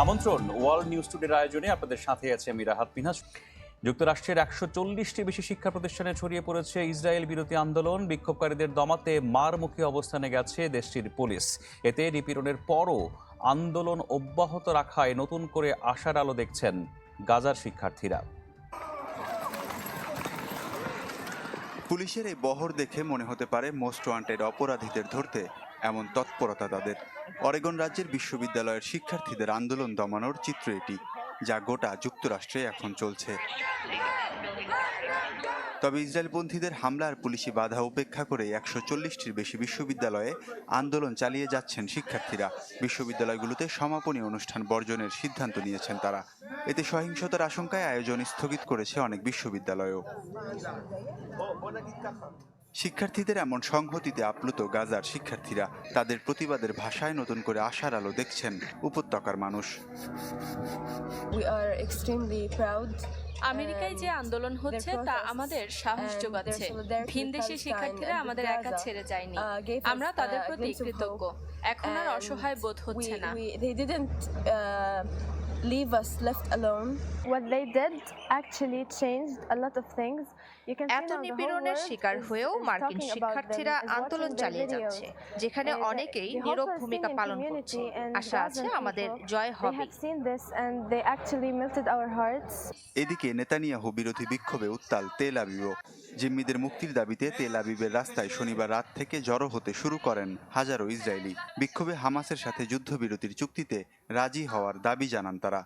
আমন্ত্রণ world news টুডের আয়োজনে আপনাদের সাথে আছে আমি রাহাত মিনহাজ যুক্তরাষ্ট্রের একশো চল্লিশটি বেশি শিক্ষা প্রতিষ্ঠানে ছড়িয়ে পড়েছে ইসরায়েল বিরোধী আন্দোলন। বিক্ষোভকারীদের দমাতে মারমুখী অবস্থানে গেছে দেশটির পুলিশ। এতে নিপীড়নের পরও আন্দোলন অব্যাহত রাখায় নতুন করে আশার আলো দেখছেন গাজার শিক্ষার্থীরা। পুলিশের এই বহর দেখে মনে হতে পারে মোস্ট ওয়ান্টেড অপরাধীদের ধরতে এমন তৎপরতা তাদের। অরেগন রাজ্যের বিশ্ববিদ্যালয়ের শিক্ষার্থীদের আন্দোলন দমানোর চিত্র এটি, যা গোটা যুক্তরাষ্ট্রে এখন চলছে। তবে ইসরায়েলপন্থীদের হামলা আর পুলিশি বাধা উপেক্ষা করে একশো চল্লিশটির বেশি বিশ্ববিদ্যালয়ে আন্দোলন চালিয়ে যাচ্ছেন শিক্ষার্থীরা। বিশ্ববিদ্যালয়গুলোতে সমাপনী অনুষ্ঠান বর্জনের সিদ্ধান্ত নিয়েছেন তারা। এতে সহিংসতার আশঙ্কায় আয়োজন স্থগিত করেছে অনেক বিশ্ববিদ্যালয়ও। শিক্ষার্থীদের এমন সংহতিতে আপ্লুত গাজার শিক্ষার্থীরা তাদের প্রতিবাদের ভাষায় নতুন করে আশার আলো দেখছেন উপত্যকার মানুষ. আমেরিকায় যে আন্দোলন হচ্ছে তা আমাদের সাহস যোগাচ্ছে। ভিনদেশি শিক্ষার্থীরা আমাদের একা ছেড়ে যায়নি। আমরা তাদের প্রতি কৃতজ্ঞ। এখন আর অসহায় বোধ হচ্ছে না। Uh, leave us left alone. What they did actually changed a lot of things. You can see এত the whole নিপীড়নের world শিকার is- হয়েও is মার্কিন talking about them, শিক্ষার্থীরা আন্দোলন চালিয়ে. যাচ্ছে যেখানে Uh, the- অনেকেই নীরব ভূমিকা পালন করছে আশা আছে আমাদের জয় হবে have seen this and they actually melted our hearts. এদিকে নেতানিয়াহু বিরোধী বিক্ষোভে উত্তাল তেল আবিবও জিম্মিদের মুক্তির দাবিতে তেল আবিবের রাস্তায় শনিবার রাত থেকে জড়ো হতে শুরু করেন হাজারো ইসরায়েলি। বিক্ষোভে হামাসের সাথে যুদ্ধবিরতির চুক্তিতে রাজি হওয়ার দাবি জানান তারা।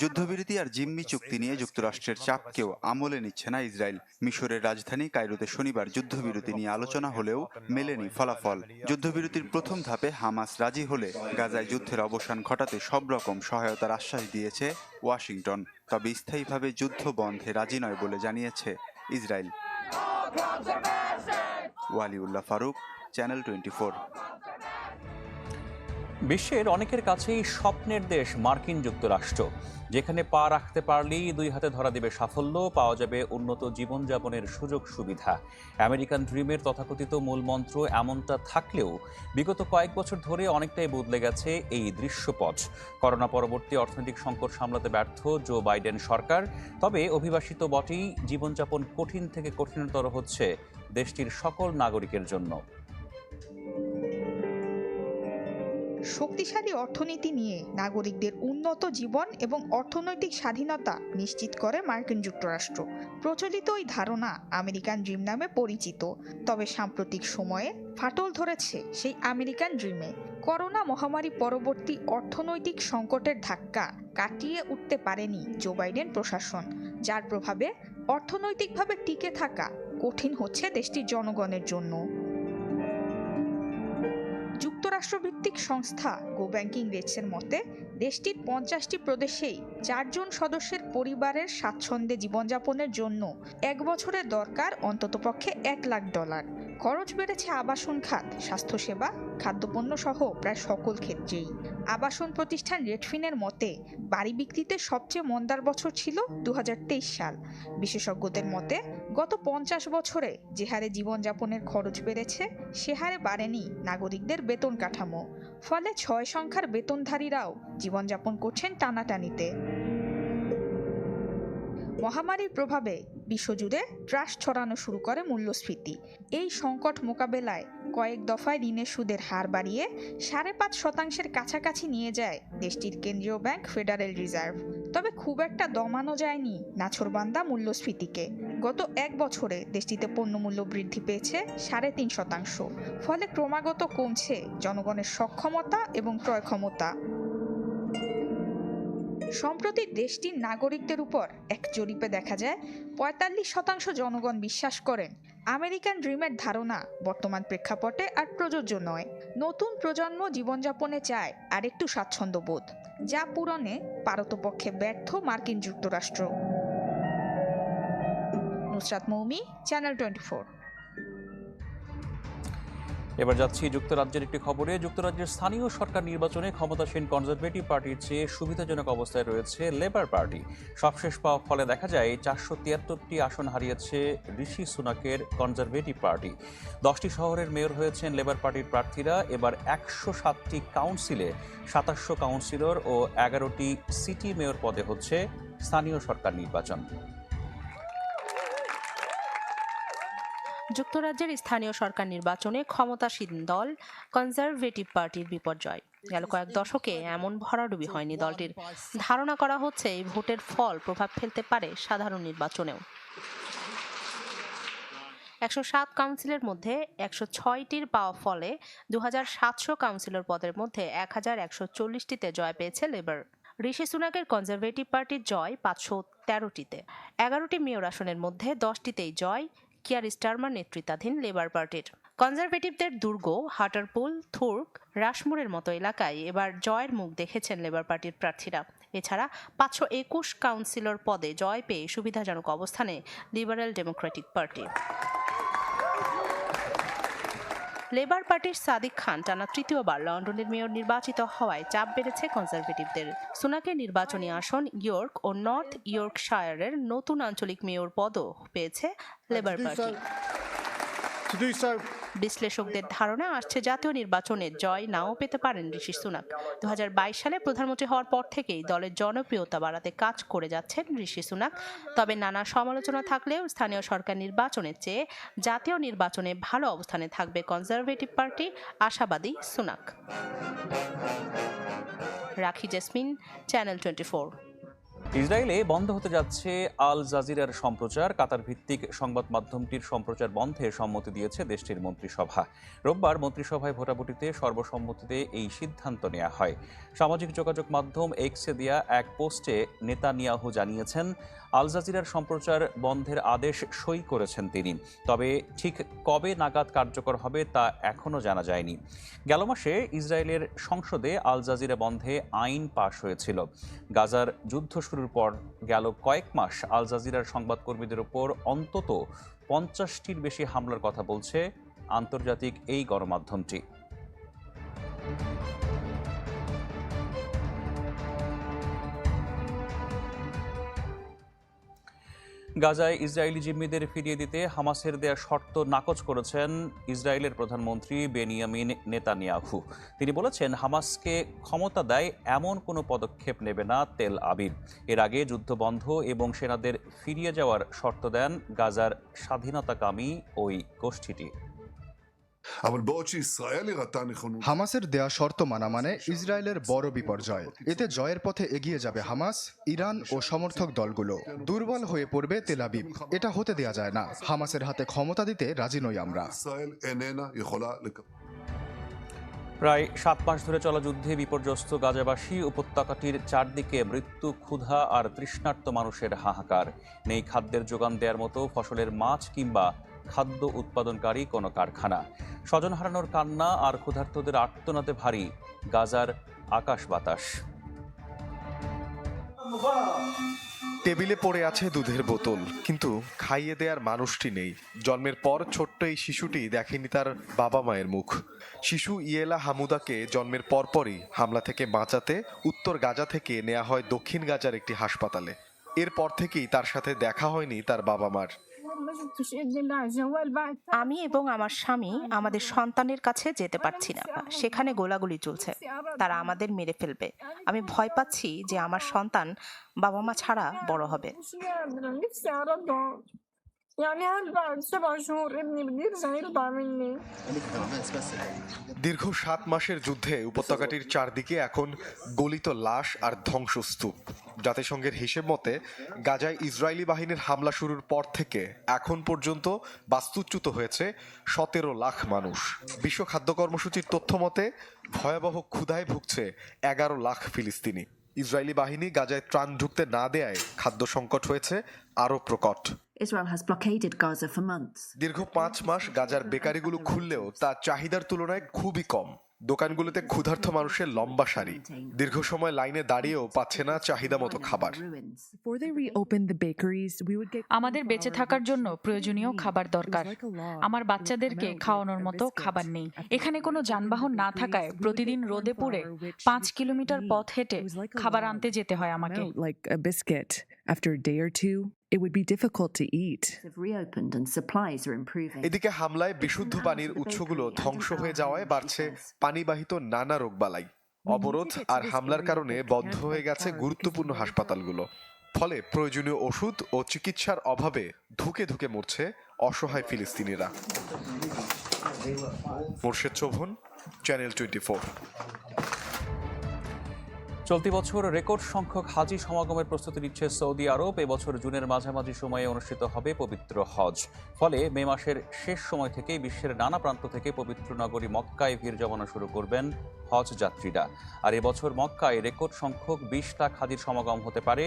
যুদ্ধবিরতি আর জিম্মি চুক্তি নিয়ে যুক্তরাষ্ট্রের চাপকেও আমলে নিচ্ছে না ইসরায়েল। মিশরের রাজধানী কায়রোতে শনিবার যুদ্ধবিরতি নিয়ে আলোচনা হলেও মেলেনি ফলাফল। যুদ্ধবিরতির প্রথম ধাপে হামাস রাজি হলে গাজায় যুদ্ধের অবসান ঘটাতে সব রকম সহায়তার আশ্বাস দিয়েছে ওয়াশিংটন। তবে স্থায়ীভাবে যুদ্ধ বন্ধে রাজি নয় বলে জানিয়েছে Israel. Waliullah Faruk channel twenty বিশ্বের অনেকের কাছেই স্বপ্নের দেশ মার্কিন যুক্তরাষ্ট্র, যেখানে পা রাখতে পারলেই দুই হাতে ধরা দেবে সাফল্য, পাওয়া যাবে উন্নত জীবনযাপনের সুযোগ সুবিধা। আমেরিকান ড্রিমের তথাকথিত মূলমন্ত্র এমনটা থাকলেও বিগত কয়েক বছর ধরে অনেকটাই বদলে গেছে এই দৃশ্যপট। করোনা পরবর্তী অর্থনৈতিক সংকট সামলাতে ব্যর্থ জো বাইডেন সরকার, তবে অভিবাসিত বটেই জীবনযাপন কঠিন থেকে কঠিনতর হচ্ছে দেশটির সকল নাগরিকের জন্য। শক্তিশালী অর্থনীতি নিয়ে নাগরিকদের উন্নত জীবন এবং অর্থনৈতিক স্বাধীনতা নিশ্চিত করে মার্কিন যুক্তরাষ্ট্র। প্রচলিত ওই ধারণা আমেরিকান ড্রিম নামে পরিচিত, তবে সাম্প্রতিক সময়ে ফাটল ধরেছে সেই আমেরিকান ড্রিমে। করোনা মহামারী পরবর্তী অর্থনৈতিক সংকটের ধাক্কা কাটিয়ে উঠতে পারেনি জো বাইডেন প্রশাসন, যার প্রভাবে অর্থনৈতিকভাবে টিকে থাকা কঠিন হচ্ছে দেশটির জনগণের জন্য। যুক্তরাষ্ট্রভিত্তিক সংস্থা গো ব্যাংকিং রেটসের মতে, দেশটির পঞ্চাশটি প্রদেশেই চারজন সদস্যের পরিবারের স্বাচ্ছন্দ্যে জীবনযাপনের জন্য এক বছরের দরকার অন্ততপক্ষে এক লাখ ডলার। খরচ বেড়েছে আবাসন খাত, স্বাস্থ্যসেবা খাদ্যপণ্য সহ প্রায় সকল ক্ষেত্রেই। আবাসন প্রতিষ্ঠান রেডফিনের মতে, বাড়ি বিক্রিতে সবচেয়ে মন্দার বছর ছিল দু হাজার তেইশ সাল। বিশেষজ্ঞদের মতে গত পঞ্চাশ বছরে যে হারে জীবনযাপনের খরচ বেড়েছে, সে হারে বাড়েনি নাগরিকদের বেতন কাঠামো। ফলে ছয় সংখ্যার বেতনধারীরাও জীবনযাপন করছেন টানাটানিতে। মহামারীর প্রভাবে বিশ্বজুড়ে ত্রাস ছড়ানো শুরু করে মূল্যস্ফীতি। এই সংকট মোকাবেলায় কয়েক দফায় ঋণের সুদের হার বাড়িয়ে সাড়ে পাঁচ শতাংশের কাছাকাছি নিয়ে যায় দেশটির কেন্দ্রীয় ব্যাংক ফেডারেল রিজার্ভ। তবে খুব একটা দমানো যায়নি নাছরবান্দা মূল্যস্ফীতিকে। গত এক বছরে দেশটিতে পণ্যমূল্য বৃদ্ধি পেয়েছে সাড়ে তিন শতাংশ, ফলে ক্রমাগত কমছে জনগণের সক্ষমতা এবং ক্রয় ক্ষমতা। সম্প্রতি দেশটির নাগরিকদের উপর এক জরিপে দেখা যায়, পঁয়তাল্লিশ শতাংশ জনগণ বিশ্বাস করেন আমেরিকান ড্রিমের ধারণা বর্তমান প্রেক্ষাপটে আর প্রযোজ্য নয়। নতুন প্রজন্ম জীবনযাপনে চায় আরেকটু স্বাচ্ছন্দ্যবোধ, যা পূরণে পারতপক্ষে ব্যর্থ মার্কিন যুক্তরাষ্ট্র। নুসরাত মৌমি চ্যানেল টোয়েন্টি এবার যাচ্ছি যুক্তরাজ্যের একটি খবরে। যুক্তরাজ্যের স্থানীয় সরকার নির্বাচনে ক্ষমতাসীন কনজারভেটিভ পার্টির চেয়ে সুবিধাজনক অবস্থায় রয়েছে লেবার পার্টি সবশেষ পাওয়া ফলে দেখা যায়, চারশো তিয়াত্তরটি আসন হারিয়েছে ঋষি সুনাকের কনজারভেটিভ পার্টি দশটি শহরের মেয়র হয়েছেন লেবার পার্টির প্রার্থীরা। এবার একশো সাতটি কাউন্সিলে সাতাশশো কাউন্সিলর ও এগারোটি সিটি মেয়র পদে হচ্ছে স্থানীয় সরকার নির্বাচন। যুক্তরাজ্যের স্থানীয় সরকার নির্বাচনে ক্ষমতাসীন দল কনজারভেটিভ পার্টির বিপর্যয়। গেল কয়েক দশকে এমন ভরাডুবি হয়নি দলটির। ধারণা করা হচ্ছে এই ভোটের ফল প্রভাব ফেলতে পারে সাধারণ নির্বাচনেও। একশো সাত কাউন্সিলের মধ্যে একশো ছয়টির পাওয়া ফলে দু হাজার সাতশো কাউন্সিলর পদের মধ্যে এক হাজার একশো চল্লিশটিতে জয় পেয়েছে লেবার। ঋষি সুনাকের কনজারভেটিভ পার্টির জয় পাঁচশো তেরোটিতে। এগারোটি মেয়র আসনের মধ্যে দশটিতেই জয় কিয়ার স্টারমার নেতৃত্বাধীন লেবার পার্টির। কনজারভেটিভদের দুর্গ, হাটারপুল, থুর্ক রাশমোরের মতো এলাকায় এবার জয়ের মুখ দেখেছেন লেবার পার্টির প্রার্থীরা। এছাড়া পাঁচশো একুশ কাউন্সিলর পদে জয় পেয়ে সুবিধাজনক অবস্থানে লিবারেল ডেমোক্রেটিক পার্টি। লেবার পার্টির সাদিক খান টানা তৃতীয়বার লন্ডনের মেয়র নির্বাচিত হওয়ায় চাপ বেড়েছে কনজারভেটিভদের। সুনাকের নির্বাচনী আসন ইয়র্ক ও নর্থ ইয়র্কশায়ারের নতুন আঞ্চলিক মেয়র পদও পেয়েছে লেবার পার্টি। বিশ্লেষকদের ধারণা আসছে জাতীয় নির্বাচনে জয় নাও পেতে পারেন ঋষি সুনাক। দু হাজার বাইশ সালে প্রধানমন্ত্রী হওয়ার পর থেকেই দলের জনপ্রিয়তা বাড়াতে কাজ করে যাচ্ছেন ঋষি সুনাক। তবে নানা সমালোচনা থাকলেও স্থানীয় সরকার নির্বাচনের চেয়ে জাতীয় নির্বাচনে ভালো অবস্থানে থাকবে কনজারভেটিভ পার্টি আশাবাদী Sunak. Rakhi Jasmine, channel twenty ইসরায়েলে বন্ধ হতে যাচ্ছে আল জাজিরার সম্প্রচার। কাতার ভিত্তিক সংবাদ মাধ্যমটির সম্প্রচার বন্ধে সম্মতি দিয়েছে দেশটির মন্ত্রিসভা। রোববার মন্ত্রিসভায় ভোটাভুটিতে সর্বসম্মতিতে এই সিদ্ধান্ত নেওয়া হয়। সামাজিক যোগাযোগ মাধ্যম এক্সে দেয়া এক পোস্টে নেতানিয়াহু জানিয়েছেন, আল জাজিরার সম্প্রচার বন্ধের আদেশ সই করেছেন তিনি। তবে ঠিক কবে নাগাদ কার্যকর হবে তা এখনও জানা যায়নি। গেল মাসে ইসরায়েলের সংসদে আল জাজিরা বন্ধে আইন পাশ হয়েছিল। গাজার যুদ্ধ শুরুর পর গেল কয়েক মাস আল জাজিরার সংবাদকর্মীদের ওপর অন্তত পঞ্চাশটির বেশি হামলার কথা বলছে আন্তর্জাতিক এই গণমাধ্যমটি। গাজায় ইসরায়েলি জিম্মিদের ফিরিয়ে দিতে হামাসের দেয়া শর্ত নাকচ করেছেন ইসরায়েলের প্রধানমন্ত্রী বেনিয়ামিন নেতানিয়াহু। তিনি বলেছেন, হামাসকে ক্ষমতা দেয় এমন কোনো পদক্ষেপ নেবে না তেল আবিব। এর আগে যুদ্ধ বন্ধ এবং সেনাদের ফিরিয়ে যাওয়ার শর্ত দেন গাজার স্বাধীনতাকামী ওই গোষ্ঠীটি। হামাসের দেয়া শর্ত মানা মানে ইসরায়েলের বড় বিপর্যয়। এতে জয়ের পথে এগিয়ে যাবে হামাস ইরান ও সমর্থক দলগুলো। দুর্বল হয়ে পড়বে তেলাবিব এটা হতে দেয়া যায় না। হামাসের হাতে ক্ষমতা দিতে রাজি নই আমরা। প্রায় সাত মাস ধরে চলা যুদ্ধে বিপর্যস্ত গাজাবাসী উপত্যকাটির চারদিকে মৃত্যু ক্ষুধা আর তৃষ্ণার্ত মানুষের হাহাকার। নেই খাদ্যের যোগান দেওয়ার মতো ফসলের মাছ কিংবা খাদ্য উৎপাদনকারী কোনো কারখানা। স্বজন হারানোর কান্না আর ক্ষুধার্তদের আর্তনাতে ভারী গাজার আকাশ বাতাস। টেবিলে পড়ে আছে দুধের বোতল, কিন্তু খাইয়ে দেওয়ার মানুষটি নেই। জন্মের পর ছোট্ট এই শিশুটি দেখেনি তার বাবা মায়ের মুখ। শিশু ইয়েলা হামুদাকে জন্মের পরপরই হামলা থেকে বাঁচাতে উত্তর গাজা থেকে নেওয়া হয় দক্ষিণ গাজার একটি হাসপাতালে। এরপর থেকেই তার সাথে দেখা হয়নি তার বাবা মার। আমি এবং আমার স্বামী আমাদের সন্তানের কাছে যেতে পারছি না সেখানে গোলাগুলি চলছে তারা আমাদের মেরে ফেলবে আমি ভয় পাচ্ছি যে আমার সন্তান বাবা মা ছাড়া বড় হবে দীর্ঘ সাত মাসের যুদ্ধে উপত্যকাটির চারদিকে এখন গলিত লাশ আর ধ্বংসস্তূপ। জাতিসংঘের হিসেব মতে, গাজায় ইসরায়েলি বাহিনীর হামলা শুরুর পর থেকে এখন পর্যন্ত বাস্তুচ্যুত হয়েছে সতেরো লাখ মানুষ। বিশ্ব খাদ্য কর্মসূচির তথ্য মতে, ভয়াবহ ক্ষুধায় ভুগছে এগারো লাখ ফিলিস্তিনি। ইসরায়েলি বাহিনী গাজায় ত্রাণ ঢুকতে না দেয়ায় খাদ্য সংকট হয়েছে আরও প্রকট। Israel has blockaded Gaza for months. দীর্ঘ পাঁচ মাস গাজার বেকারিগুলো খুললেও তা চাহিদার তুলনায় খুবই কম। দোকানগুলোতে ক্ষুধার্ত মানুষের লম্বা সারি দীর্ঘ সময় লাইনে দাঁড়িয়েও পাচ্ছে না চাহিদা মতো খাবার। আমাদের বেঁচে থাকার জন্য প্রয়োজনীয় খাবার দরকার। আমার বাচ্চাদেরকে খাওয়ানোর মতো খাবার নেই। এখানে কোনো যানবাহন না থাকায় প্রতিদিন রোদে পুড়ে পাঁচ কিলোমিটার পথ হেঁটে খাবার আনতে যেতে হয় আমাকে। It would be difficult to eat. Have reopened and supplies are improving. এদিকে হামলায় বিশুদ্ধ পানির উৎসগুলো ধ্বংস হয়ে যাওয়ায় বাড়ছে পানিবাহিত নানা রোগবালাই। অবরোধ আর হামলার কারণে বন্ধ হয়ে গেছে গুরুত্বপূর্ণ হাসপাতালগুলো। ফলে প্রয়োজনীয় ওষুধ ও চিকিৎসার অভাবে ধুকে ধুকে মরছে অসহায় ফিলিস্তিনিরা। মোর্শেদ চৌভন চ্যানেল টোয়েন্টি চলতি বছর রেকর্ড সংখ্যক হাজি সমাগমের প্রস্তুতি নিচ্ছে সৌদি আরব। এবছর জুনের মাঝামাঝি সময়ে অনুষ্ঠিত হবে পবিত্র হজ। ফলে মে মাসের শেষ সময় থেকে বিশ্বের নানা প্রান্ত থেকে পবিত্র নগরী মক্কায় ভিড় জমানো শুরু করবেন হজ যাত্রীরা। আর এবছর মক্কায় রেকর্ড সংখ্যক বিশ লাখ হাজির সমাগম হতে পারে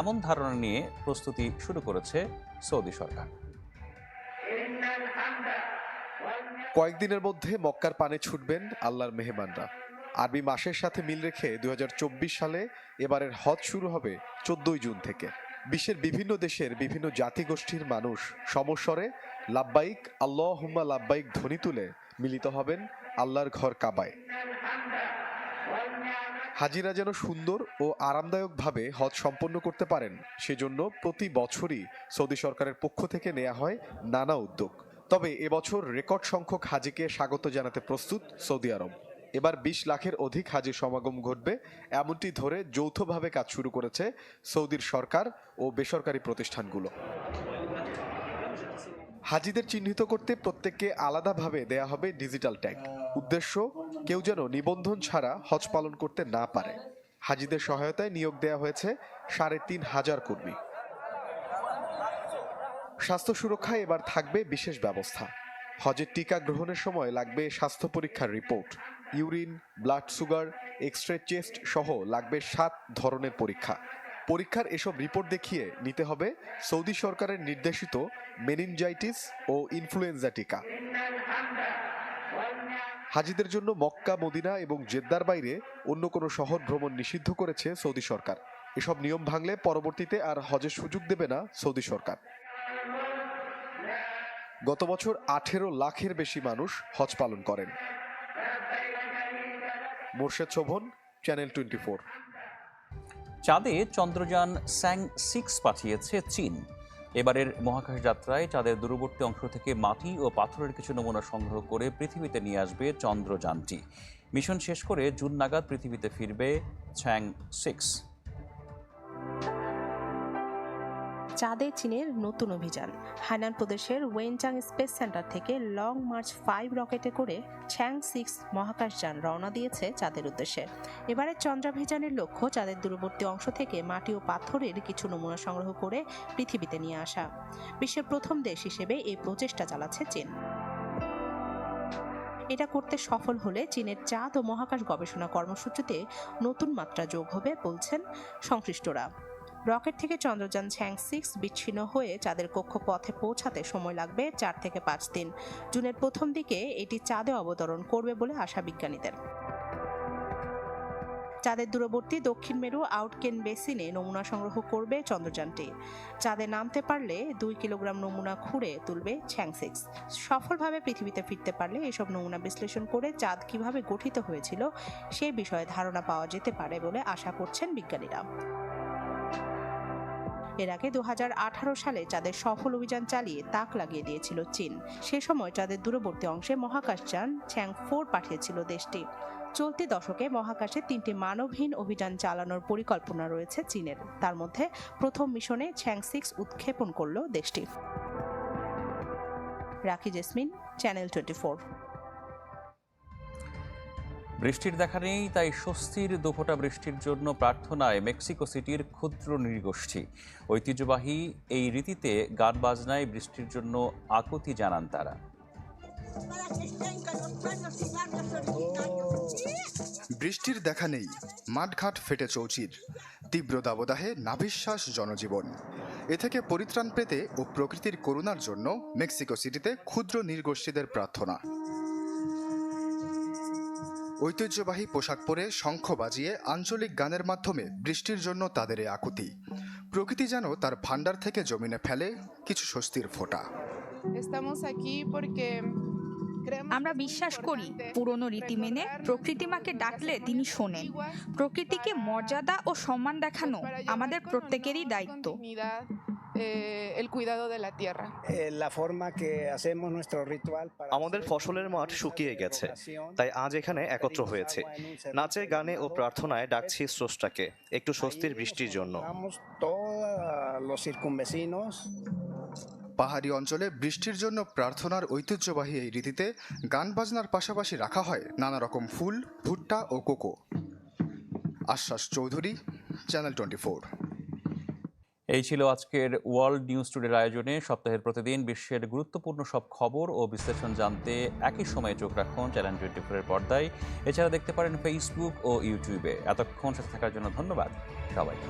এমন ধারণা নিয়ে প্রস্তুতি শুরু করেছে সৌদি সরকার। কয়েকদিনের মধ্যে মক্কার পানে ছুটবেন আল্লাহর মেহমানরা। আরবি মাসের সাথে মিল রেখে দু হাজার চব্বিশ সালে এবারের হজ শুরু হবে চোদ্দই জুন থেকে। বিশ্বের বিভিন্ন দেশের বিভিন্ন জাতিগোষ্ঠীর মানুষ সমস্বরে লাব্বাইক আল্লাহ হুম্মা লাব্বাইক ধ্বনি তুলে মিলিত হবেন আল্লাহর ঘর কাবায়। হাজিরা যেন সুন্দর ও আরামদায়কভাবে হজ সম্পন্ন করতে পারেন, সেজন্য প্রতি বছরই সৌদি সরকারের পক্ষ থেকে নেওয়া হয় নানা উদ্যোগ। তবে এবছর রেকর্ড সংখ্যক হাজিকে স্বাগত জানাতে প্রস্তুত সৌদি আরব। এবার বিশ লাখের অধিক হাজি সমাগম ঘটবে, এমনটি ধরে যৌথভাবে কাজ শুরু করেছে সৌদির সরকার ও বেসরকারি প্রতিষ্ঠানগুলো। হাজিদের চিহ্নিত করতে প্রত্যেককে আলাদাভাবে দেয়া হবে ডিজিটাল ট্যাগ। উদ্দেশ্য, কেউ যেন নিবন্ধন ছাড়া হজ পালন করতে না পারে। হাজিদের সহায়তায় নিয়োগ দেয়া হয়েছে সাড়ে তিন হাজার কর্মী। স্বাস্থ্য সুরক্ষায় এবার থাকবে বিশেষ ব্যবস্থা। হজের টিকা গ্রহণের সময় লাগবে স্বাস্থ্য পরীক্ষার report. Urine, blood sugar X ray chest সহ লাগবে সাত ধরনের পরীক্ষা। পরীক্ষার এসব রিপোর্ট দেখিয়ে নিতে হবে সৌদি সরকারের নির্দেশিত মেনিনজাইটিস ও ইনফ্লুয়েঞ্জা টিকা। হাজিদের জন্য মক্কা, মদিনা এবং জেদ্দার বাইরে অন্য কোনো শহর ভ্রমণ নিষিদ্ধ করেছে সৌদি সরকার। এসব নিয়ম ভাঙলে পরবর্তীতে আর হজের সুযোগ দেবে না সৌদি সরকার। গত বছর আঠেরো লাখের বেশি মানুষ হজ পালন করেন। Morshed Shovon channel twenty four চাঁদে চন্দ্রযান স্যাং সিক্স পাঠিয়েছে চীন। এবারের মহাকাশ যাত্রায় চাঁদের দূরবর্তী অংশ থেকে মাটি ও পাথরের কিছু নমুনা সংগ্রহ করে পৃথিবীতে নিয়ে আসবে চন্দ্রযানটি। মিশন শেষ করে জুন নাগাদ পৃথিবীতে ফিরবে স্যাং সিক্স। চাঁদে চীনের নতুন অভিযান। হাইনান প্রদেশের ওয়েনচাং স্পেস সেন্টার থেকে লং মার্চ ফাইভ রকেটে করে ছ্যাং সিক্স মহাকাশযান রওনা দিয়েছে চাঁদের উদ্দেশ্যে। এবারে চন্দ্রাভিযানের লক্ষ্য চাঁদের দূরবর্তী অংশ থেকে মাটি ও পাথরের কিছু নমুনা সংগ্রহ করে পৃথিবীতে নিয়ে আসা। বিশ্বের প্রথম দেশ হিসেবে এই প্রচেষ্টা চালাচ্ছে চীন। এটা করতে সফল হলে চীনের চাঁদ ও মহাকাশ গবেষণা কর্মসূচিতে নতুন মাত্রা যোগ হবে বলছেন সংশ্লিষ্টরা। রকেট থেকে চন্দ্রযান ছ্যাং সিক্স বিচ্ছিন্ন হয়ে চাঁদের কক্ষপথে পৌঁছাতে সময় লাগবে চার থেকে পাঁচ দিন। জুনের প্রথম দিকে এটি চাঁদে অবতরণ করবে বলে আশা বিজ্ঞানীদের। চাঁদের দূরবর্তী দক্ষিণ মেরু আউটকেন বেসিনে নমুনা সংগ্রহ করবে চন্দ্রযানটি। চাঁদে নামতে পারলে দুই কিলোগ্রাম নমুনা খুঁড়ে তুলবে ছ্যাং সিক্স। সফলভাবে পৃথিবীতে ফিরতে পারলে এসব নমুনা বিশ্লেষণ করে চাঁদ কীভাবে গঠিত হয়েছিল সে বিষয়ে ধারণা পাওয়া যেতে পারে বলে আশা করছেন বিজ্ঞানীরা। এর আগে দু হাজার আঠারো সালে চাঁদের সফল অভিযান চালিয়ে তাক লাগিয়ে দিয়েছিল চীন। সে সময় চাঁদের দূরবর্তী অংশে মহাকাশযান ছ্যাং ফোর পাঠিয়েছিল দেশটি। চলতি দশকে মহাকাশে তিনটি মানবহীন অভিযান চালানোর পরিকল্পনা রয়েছে চীনের। তার মধ্যে প্রথম মিশনে ছ্যাং সিক্স উৎক্ষেপণ করল দেশটি। রাখি জেসমিন, চ্যানেল টোয়েন্টি বৃষ্টির দেখা নেই, তাই স্বস্তির দুফোটা বৃষ্টির জন্য প্রার্থনায় মেক্সিকো সিটির ক্ষুদ্র নৃগোষ্ঠী। ঐতিহ্যবাহী এই রীতিতে গান বাজনায় বৃষ্টির জন্য আকুতি জানান তারা। বৃষ্টির দেখা নেই, মাঠঘাট ফেটে চৌচির, তীব্র দাবদাহে নাভিশ্বাস জনজীবন। এ থেকে পরিত্রাণ পেতে ও প্রকৃতির করুণার জন্য মেক্সিকো সিটিতে ক্ষুদ্র নির্গোষ্ঠীদের প্রার্থনা। ঐতিহ্যবাহী পোশাক পরে শঙ্খ বাজিয়ে আঞ্চলিক গানের মাধ্যমে বৃষ্টির জন্য তাদের এ আকুতি। প্রকৃতি যেন তার ভাণ্ডার থেকে জমিনে ফেলে কিছু স্বস্তির ফোঁটা। আমরা বিশ্বাস করি পুরনো রীতি মেনে প্রকৃতি মাকে ডাকলে তিনি শোনেন। প্রকৃতিকে মর্যাদা ও সম্মান দেখানো আমাদের প্রত্যেকেরই দায়িত্ব। আমাদের ফসলের মাঠ শুকিয়ে গেছে তাই আজ এখানে একত্র হয়েছে। নাচে গানে ও প্রার্থনায় ডাকছি স্রষ্টাকে একটু স্বস্তির বৃষ্টির জন্য। পাহাড়ি অঞ্চলে বৃষ্টির জন্য প্রার্থনার ঐতিহ্যবাহী এই রীতিতে গান বাজনার পাশাপাশি রাখা হয় নানা রকম ফুল ভুট্টা ও কোকো। আশ্বাস চৌধুরী চ্যানেল টোয়েন্টি ফোর এই ছিল আজকের ওয়ার্ল্ড নিউজ টুডের আয়োজনে। সপ্তাহের প্রতিদিন বিশ্বের গুরুত্বপূর্ণ সব খবর ও বিশ্লেষণ জানতে একই সময়ে চোখ রাখুন চ্যানেল টোয়েন্টি ফোরের পর্দায়। এছাড়া দেখতে পারেন ফেসবুক ও ইউটিউবে এতক্ষণ সাথে থাকার জন্য ধন্যবাদ। সবাইকে।